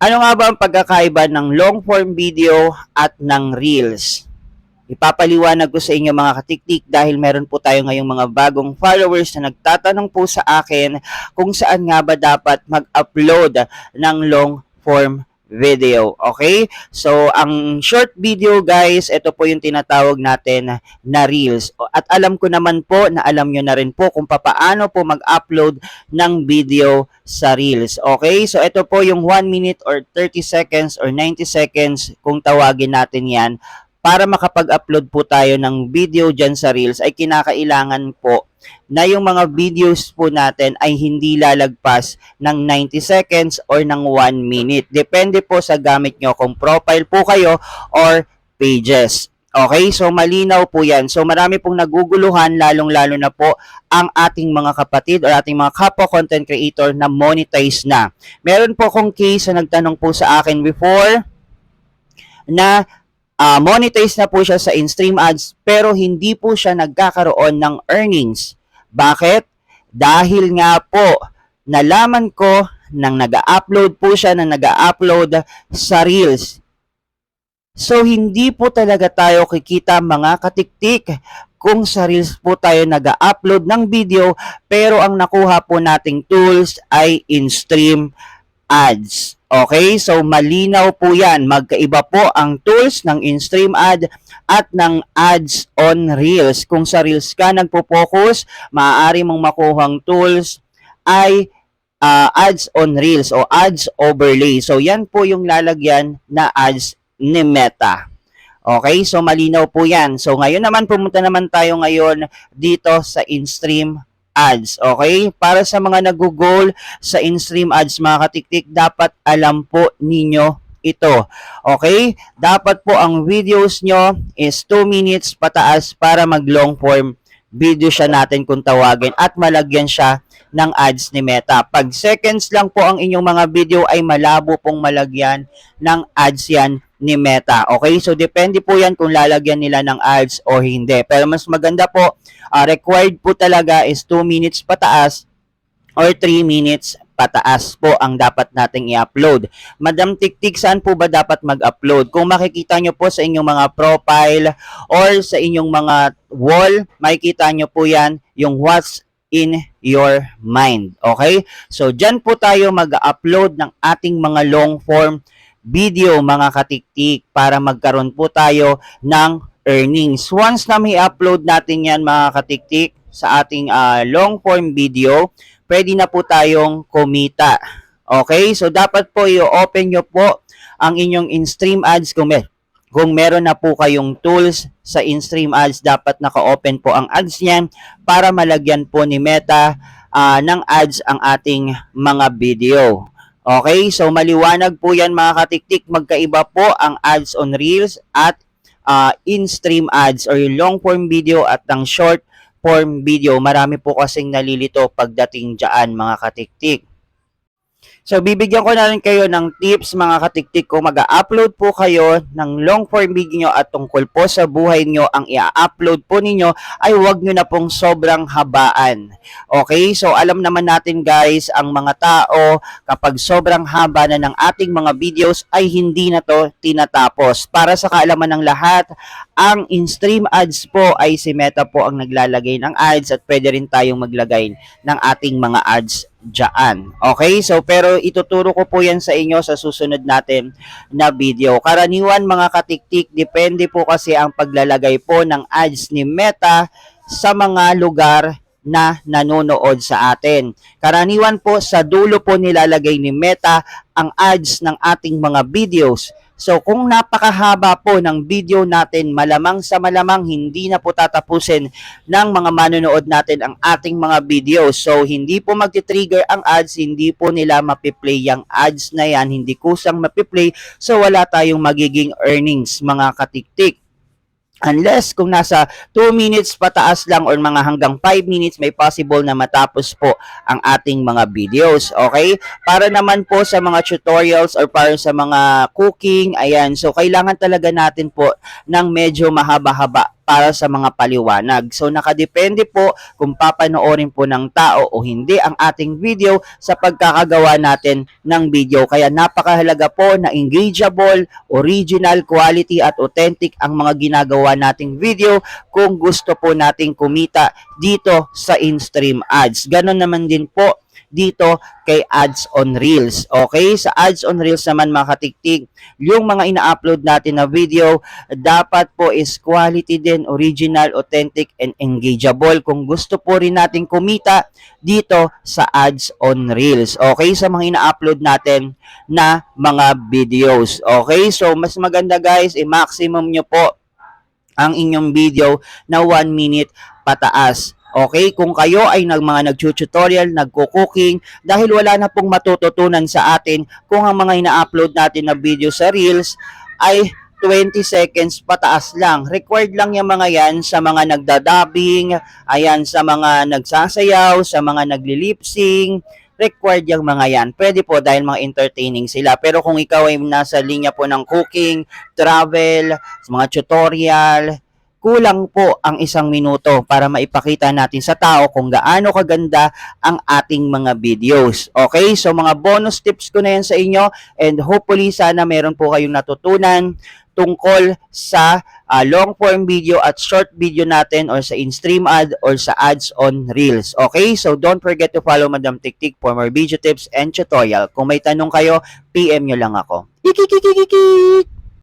Ano nga ba ang pagkakaiba ng long form video at ng reels? Ipapaliwanag ko sa inyo mga katiktik dahil meron po tayo ngayong mga bagong followers na nagtatanong po sa akin kung saan nga ba dapat mag-upload ng long form video. Okay? So, ang short video guys, ito po yung tinatawag natin na reels. At alam ko naman po na alam nyo na rin po kung papaano po mag-upload ng video sa reels. Okay? So, ito po yung 1 minute or 30 seconds or 90 seconds kung tawagin natin yan para makapag-upload po tayo ng video dyan sa Reels ay kinakailangan po na yung mga videos po natin ay hindi lalagpas ng 90 seconds or ng 1 minute. Depende po sa gamit nyo kung profile po kayo or pages. Okay, so malinaw po yan. So marami pong naguguluhan, lalong-lalo na po ang ating mga kapatid o ating mga kapwa content creator na monetize na. Meron po akong case na nagtanong po sa akin before na uh, monetize na po siya sa in-stream ads pero hindi po siya nagkakaroon ng earnings. Bakit? Dahil nga po nalaman ko nang nag-upload po siya na nag-upload sa Reels. So hindi po talaga tayo kikita mga katiktik kung sa Reels po tayo nag-upload ng video pero ang nakuha po nating tools ay in-stream ads. Okay, so malinaw po yan. Magkaiba po ang tools ng in-stream ad at ng ads on Reels. Kung sa Reels ka nagpo-focus, maaari mong makuhang tools ay uh, ads on Reels o ads overlay. So yan po yung lalagyan na ads ni Meta. Okay, so malinaw po yan. So ngayon naman pumunta naman tayo ngayon dito sa in-stream ads. Okay? Para sa mga nag-goal sa in-stream ads mga katiktik, dapat alam po ninyo ito. Okay? Dapat po ang videos nyo is 2 minutes pataas para mag long form video siya natin kung tawagin at malagyan siya ng ads ni Meta. Pag seconds lang po ang inyong mga video ay malabo pong malagyan ng ads yan ni Meta. Okay? So, depende po yan kung lalagyan nila ng ads o hindi. Pero mas maganda po, uh, required po talaga is 2 minutes pataas or 3 minutes pataas po ang dapat nating i-upload. Madam Tiktik, saan po ba dapat mag-upload? Kung makikita nyo po sa inyong mga profile or sa inyong mga wall, makikita nyo po yan yung what's in your mind. Okay? So, dyan po tayo mag-upload ng ating mga long form video mga katiktik para magkaroon po tayo ng earnings. Once na may upload natin yan mga katiktik sa ating uh, long form video, pwede na po tayong kumita. Okay? So dapat po i-open nyo po ang inyong in-stream ads kung, mer kung meron na po kayong tools sa in-stream ads, dapat naka-open po ang ads niyan para malagyan po ni Meta uh, ng ads ang ating mga video. Okay, so maliwanag po yan mga katiktik. Magkaiba po ang ads on Reels at uh, in-stream ads or yung long form video at ang short form video. Marami po kasing nalilito pagdating dyan mga katiktik. So, bibigyan ko na rin kayo ng tips mga katiktik kung mag-upload po kayo ng long form video nyo at tungkol po sa buhay nyo ang i-upload po ninyo ay huwag nyo na pong sobrang habaan. Okay? So, alam naman natin guys, ang mga tao kapag sobrang haba na ng ating mga videos ay hindi na to tinatapos. Para sa kaalaman ng lahat, ang in-stream ads po ay si Meta po ang naglalagay ng ads at pwede rin tayong maglagay ng ating mga ads dyan. Okay? So, pero ituturo ko po yan sa inyo sa susunod natin na video. Karaniwan mga katiktik, depende po kasi ang paglalagay po ng ads ni Meta sa mga lugar na nanonood sa atin. Karaniwan po sa dulo po nilalagay ni Meta ang ads ng ating mga videos. So kung napakahaba po ng video natin, malamang sa malamang hindi na po tatapusin ng mga manonood natin ang ating mga videos. So hindi po magti-trigger ang ads, hindi po nila mapiplay yung ads na yan, hindi kusang mapiplay. So wala tayong magiging earnings mga katiktik. Unless kung nasa 2 minutes pataas lang or mga hanggang 5 minutes, may possible na matapos po ang ating mga videos. Okay? Para naman po sa mga tutorials or para sa mga cooking, ayan. So, kailangan talaga natin po ng medyo mahaba-haba para sa mga paliwanag. So nakadepende po kung papanoorin po ng tao o hindi ang ating video sa pagkakagawa natin ng video. Kaya napakahalaga po na engageable, original, quality at authentic ang mga ginagawa nating video kung gusto po nating kumita dito sa in-stream ads. Ganon naman din po dito kay Ads on Reels. Okay? Sa Ads on Reels naman mga katiktik, yung mga ina-upload natin na video, dapat po is quality din, original, authentic, and engageable. Kung gusto po rin natin kumita dito sa Ads on Reels. Okay? Sa mga ina-upload natin na mga videos. Okay? So, mas maganda guys, i-maximum nyo po ang inyong video na 1 minute pataas. Okay, kung kayo ay nag mga nag-tutorial, nagko-cooking, dahil wala na pong matututunan sa atin kung ang mga ina-upload natin na video sa Reels ay 20 seconds pataas lang. Required lang yung mga yan sa mga nagdadabbing, ayan, sa mga nagsasayaw, sa mga nagli-lip-sync, required yung mga yan. Pwede po dahil mga entertaining sila. Pero kung ikaw ay nasa linya po ng cooking, travel, mga tutorial, kulang po ang isang minuto para maipakita natin sa tao kung gaano kaganda ang ating mga videos. Okay? So mga bonus tips ko na yan sa inyo and hopefully sana meron po kayong natutunan tungkol sa ah, long form video at short video natin or sa in-stream ad or sa ads on Reels. Okay? So don't forget to follow Madam Tiktik for more video tips and tutorial. Kung may tanong kayo, PM nyo lang ako. Ikikikikikik!